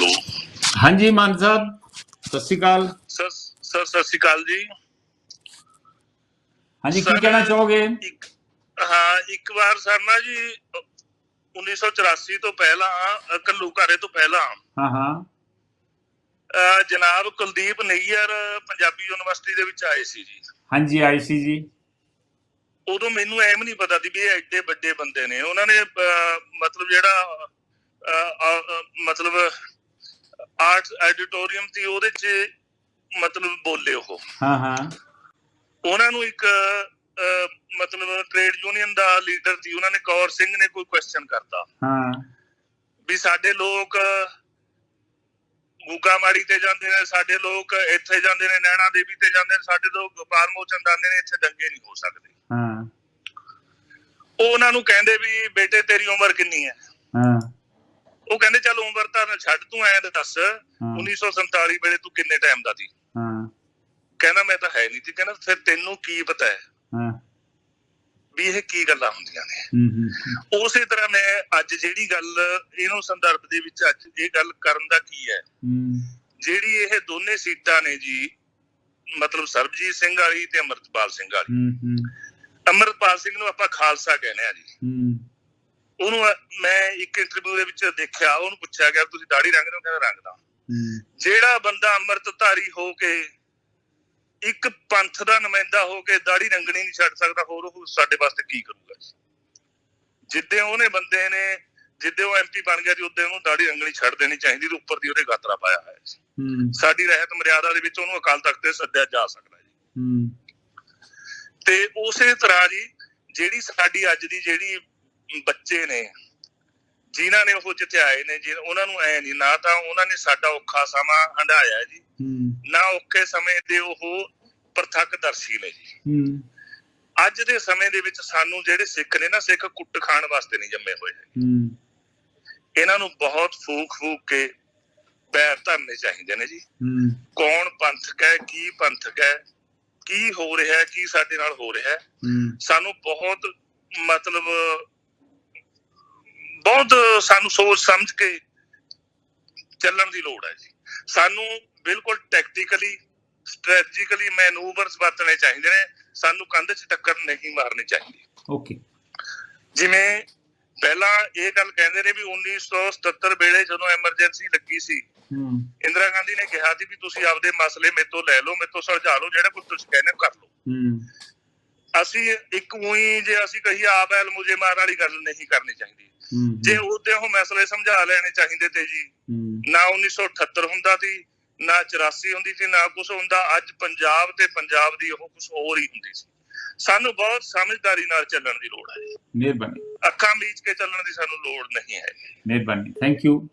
Hello. ਹਾਂਜੀ ਮਾਨ ਸਾਹਿਬ ਸਤਿ ਸ਼੍ਰੀ ਅਕਾਲ। Sir sir ਸਤਿ ਸ਼੍ਰੀ ਅਕਾਲ ਜੀ। ਹਾਂਜੀ ਕੀ ਕਹਿਣਾ ਚਾਹੋਗੇ? ਹਾਂ ਇੱਕ ਵਾਰ ਸਰ ਨਾ ਜੀ ਅ, 1984 ਤੋਂ ਪਹਿਲਾਂ ਘੱਲੂ ਘਾਰੇ ਤੋਂ ਪਹਿਲਾਂ। ਹਾਂ ਹਾਂ। ਜਨਾਬ ਕੁਲਦੀਪ ਨਈਅਰ ਪੰਜਾਬੀ ਯੂਨੀਵਰਸਿਟੀ ਦੇ ਵਿੱਚ ਆਏ ਸੀ ਜੀ। ਹਾਂਜੀ ਆਈ ਸੀ ਜੀ। ਉਦੋਂ ਮੈਨੂੰ ਐਮ ਨਹੀਂ ਪਤਾ ਸੀ ਵੀ ਇਹ ਐਡੇ ਵੱਡੇ ਬੰਦੇ ਨੇ। ਉਹਨਾਂ ਨੇ ਮਤਲਬ ਜਿਹੜਾ ਮਤਲਬ ਆਰਟਸ ਐਡੀਟੋਰੀਅਮ ਸੀ ਉਹਦੇ 'ਚ ਮਤਲਬ ਬੋਲੇ ਉਹ। ਹਾਂ ਹਾਂ। ਉਹਨਾਂ ਨੂੰ ਇੱਕ ਮਤਲਬ ਟ੍ਰੇਡ ਯੂਨੀਅਨ ਦਾ ਲੀਡਰ ਸੀ। ਉਹਨਾਂ ਨੇ ਕੌਰ ਸਿੰਘ ਨੇ ਕੋਈ ਕੁਐਸਚਨ ਕਰਤਾ। ਹਾਂ। ਵੀ ਸਾਡੇ ਲੋਕ ਗੂਗਾਮਾੜੀ ਤੇ ਜਾਂਦੇ ਨੇ ਸਾਡੇ ਲੋਕ ਇੱਥੇ ਜਾਂਦੇ ਨੇ ਨੈਣਾ ਦੇਵੀ ਤੇ ਜਾਂਦੇ ਨੇ ਸਾਡੇ ਲੋਕ ਗੋਪਾਲ ਮੋਚਨ ਜਾਂਦੇ ਨੇ ਇੱਥੇ ਦੰਗੇ ਨਹੀਂ ਹੋ ਸਕਦੇ। ਹਾਂ। ਉਹ ਉਹਨਾਂ ਨੂੰ ਕਹਿੰਦੇ ਵੀ ਬੇਟੇ ਤੇਰੀ ਉਮਰ ਕਿੰਨੀ ਹੈ? ਹਾਂ। ਉਹ ਕਹਿੰਦੇ ਚੱਲ ਉਮਰ ਤਾਂ ਨਾ ਛੱਡ ਤੂੰ ਐਂ ਤਾਂ ਦੱਸ 1947 ਵੇਲੇ ਤੂੰ ਕਿੰਨੇ ਟਾਈਮ ਦਾ ਸੀ? ਹਾਂ। ਕਹਿੰਦਾ ਮੈਂ ਤਾਂ ਹੈ ਨਹੀਂ ਸੀ ਕਹਿੰਦਾ ਫਿਰ ਤੈਨੂੰ ਕੀ ਪਤਾ ਹੈ? ਹਾਂ। ਵੀ ਇਹ ਕੀ ਗੱਲਾਂ ਹੁੰਦੀਆਂ ਨੇ। ਹੂੰ ਹੂੰ ਉਸੇ ਤਰ੍ਹਾਂ ਮੈਂ ਅੱਜ ਜਿਹੜੀ ਗੱਲ ਇਹਨੂੰ ਸੰਦਰਭ ਦੇ ਵਿੱਚ ਅੱਜ ਇਹ ਗੱਲ ਕਰਨ ਦਾ ਕੀ ਹੈ? ਹੂੰ। ਜਿਹੜੀ ਇਹ ਦੋਨੇ ਸੀਟਾਂ ਨੇ ਜੀ ਮਤਲਬ ਸਰਬਜੀਤ ਸਿੰਘ ਵਾਲੀ ਤੇ ਅਮਰਤਪਾਲ ਸਿੰਘ ਵਾਲੀ। ਹੂੰ ਹੂੰ। ਅਮਰਤਪਾਲ ਸਿੰਘ ਨੂੰ ਆਪਾਂ ਖਾਲਸਾ ਕਹਿੰਦੇ ਆ ਜੀ। ਹੂੰ। ਉਹਨੂੰ ਮੈਂ ਇੱਕ ਇੰਟਰਵਿਊ ਦੇ ਵਿੱਚ ਦੇਖਿਆ ਉਹਨੂੰ ਪੁੱਛਿਆ ਗਿਆ ਤੁਸੀਂ ਦਾੜੀ ਰੰਗਦੇ ਹੋ? ਕਹਿੰਦਾ ਰੰਗਦਾ ਜਿਹੜਾ ਬੰਦਾ ਅੰਮ੍ਰਿਤਧਾਰੀ ਹੋ ਕੇ ਇੱਕ ਪੰਥ ਦਾ ਨੁਮਾਇੰਦਾ ਹੋ ਕੇ ਦਾੜੀ ਰੰਗਣੀ ਨਹੀਂ ਛੱਡ ਸਕਦਾ ਹੋਰ ਉਹ ਸਾਡੇ ਵਾਸਤੇ ਕੀ ਕਰੂਗਾ ਜਿੱਦੇ ਉਹਨੇ ਬੰਦੇ ਨੇ ਜਿੱਦੇ ਉਹ ਐਮਪੀ ਬਣ ਗਿਆ ਜੀ ਉਦੋਂ ਉਹਨੂੰ ਦਾੜੀ ਰੰਗਣੀ ਛੱਡ ਦੇਣੀ ਚਾਹੀਦੀ ਤੇ ਉੱਪਰ ਦੀ ਉਹਦੇ ਗਾਤਰਾ ਪਾਇਆ ਹੋਇਆ ਹੂੰ। ਸਾਡੀ ਰਹਿਤ ਮਰਿਆਦਾ ਦੇ ਵਿੱਚ ਉਹਨੂੰ ਅਕਾਲ ਤਖਤ ਤੇ ਸੱਦਿਆ ਜਾ ਸਕਦਾ ਜੀ। ਤੇ ਉਸੇ ਤਰ੍ਹਾਂ ਜੀ ਜਿਹੜੀ ਸਾਡੀ ਅੱਜ ਦੀ ਜਿਹੜੀ ਬੱਚੇ ਨੇ ਜਿਨ੍ਹਾਂ ਨੇ ਉਹ ਜਿੱਥੇ ਆਏ ਨੇ ਜੀ ਉਹਨਾਂ ਨੂੰ ਐ ਨਹੀਂ ਨਾ ਤਾਂ ਉਹਨਾਂ ਨੇ ਸਾਡਾ ਔਖਾ ਸਮਾਂ ਹੰਢਾਇਆ ਜੀ ਨਾ ਔਖੇ ਸਮੇਂ ਦੇ ਉਹ ਪ੍ਰਤੱਖਦਰਸ਼ੀ ਨੇ ਜੀ। ਅੱਜ ਦੇ ਸਮੇਂ ਦੇ ਵਿੱਚ ਸਾਨੂੰ ਜਿਹੜੇ ਸਿੱਖ ਨੇ ਨਾ ਸਿੱਖ ਕੁੱਟ ਖਾਣ ਵਾਸਤੇ ਨਹੀਂ ਜੰਮੇ ਹੋਏ। ਹੂੰ। ਇਹਨਾਂ ਨੂੰ ਬਹੁਤ ਫੂਕ ਫੂਕ ਕੇ ਪੈਰ ਧਰਨੇ ਚਾਹੀਦੇ ਨੇ ਜੀ। ਕੌਣ ਪੰਥਕ ਹੈ ਕੀ ਪੰਥਕ ਹੈ ਕੀ ਹੋ ਰਿਹਾ ਹੈ ਕੀ ਸਾਡੇ ਨਾਲ ਹੋ ਰਿਹਾ। ਹੂੰ। ਸਾਨੂੰ ਬਹੁਤ ਮਤਲਬ ਬਹੁਤ ਸਾਨੂੰ ਸੋਚ ਸਮਝ ਕੇ ਚੱਲਣ ਦੀ ਲੋੜ ਹੈ ਜੀ। ਸਾਨੂੰ ਬਿਲਕੁਲ ਟੈਕਟੀਕਲੀ ਸਟ੍ਰੈਟਜੀਕਲੀ ਮੈਨੂਵਰਸ ਵਰਤਣੇ ਚਾਹੀਦੇ ਨੇ। ਸਾਨੂੰ ਕੰਧ 'ਚ ਟੱਕਰ ਨਹੀਂ ਮਾਰਨੀ ਚਾਹੀਦੀ। ਓਕੇ ਜਿਵੇਂ ਪਹਿਲਾਂ ਇਹ ਗੱਲ ਕਹਿੰਦੇ ਨੇ ਵੀ 1977 ਵੇਲੇ ਜਦੋਂ ਐਮਰਜੈਂਸੀ ਲੱਗੀ ਸੀ ਹੂੰ। ਇੰਦਰਾ ਗਾਂਧੀ ਨੇ ਕਿਹਾ ਸੀ ਵੀ ਤੁਸੀਂ ਆਪਦੇ ਮਸਲੇ ਮੇਤੋਂ ਲੈ ਲਓ ਮੇਤੋਂ ਸੁਲਝਾ ਲਓ ਜਿਹੜਾ ਕੁਝ ਤੁਸੀਂ ਕਹਿੰਦੇ ਕਰ ਲਓ। ਹੂੰ। ਅਸੀਂ ਇੱਕ ਉਹੀ ਜੇ ਅਸੀਂ ਕਹੀਏ ਆਪ ਐਲ ਮੁਝੇ ਮਾਰ ਵਾਲੀ ਗੱਲ ਨਹੀਂ ਕਰਨੀ ਚਾਹੀਦੀ। ਜੇ ਉਹਦੇ ਉਹ ਮਸਲੇ ਸਮਝਾ ਲੈਣੇ ਚਾਹੀਦੇ ਤੇ ਜੀ ਨਾ 1978 ਹੁੰਦਾ ਸੀ ਨਾ 84 ਹੁੰਦੀ ਸੀ ਨਾ ਕੁਝ ਹੁੰਦਾ ਅੱਜ ਪੰਜਾਬ ਤੇ ਪੰਜਾਬ ਦੀ ਉਹ ਕੁਝ ਹੋਰ ਹੀ ਹੁੰਦੀ ਸੀ। ਸਾਨੂੰ ਬਹੁਤ ਸਮਝਦਾਰੀ ਨਾਲ ਚੱਲਣ ਦੀ ਲੋੜ ਹੈ। ਮਿਹਰਬਾਨੀ। ਅੱਖਾਂ ਮੀਚ ਕੇ ਚੱਲਣ ਦੀ ਸਾਨੂੰ ਲੋੜ ਨਹੀਂ ਹੈ। ਮਿਹਰਬਾਨੀ। Thank you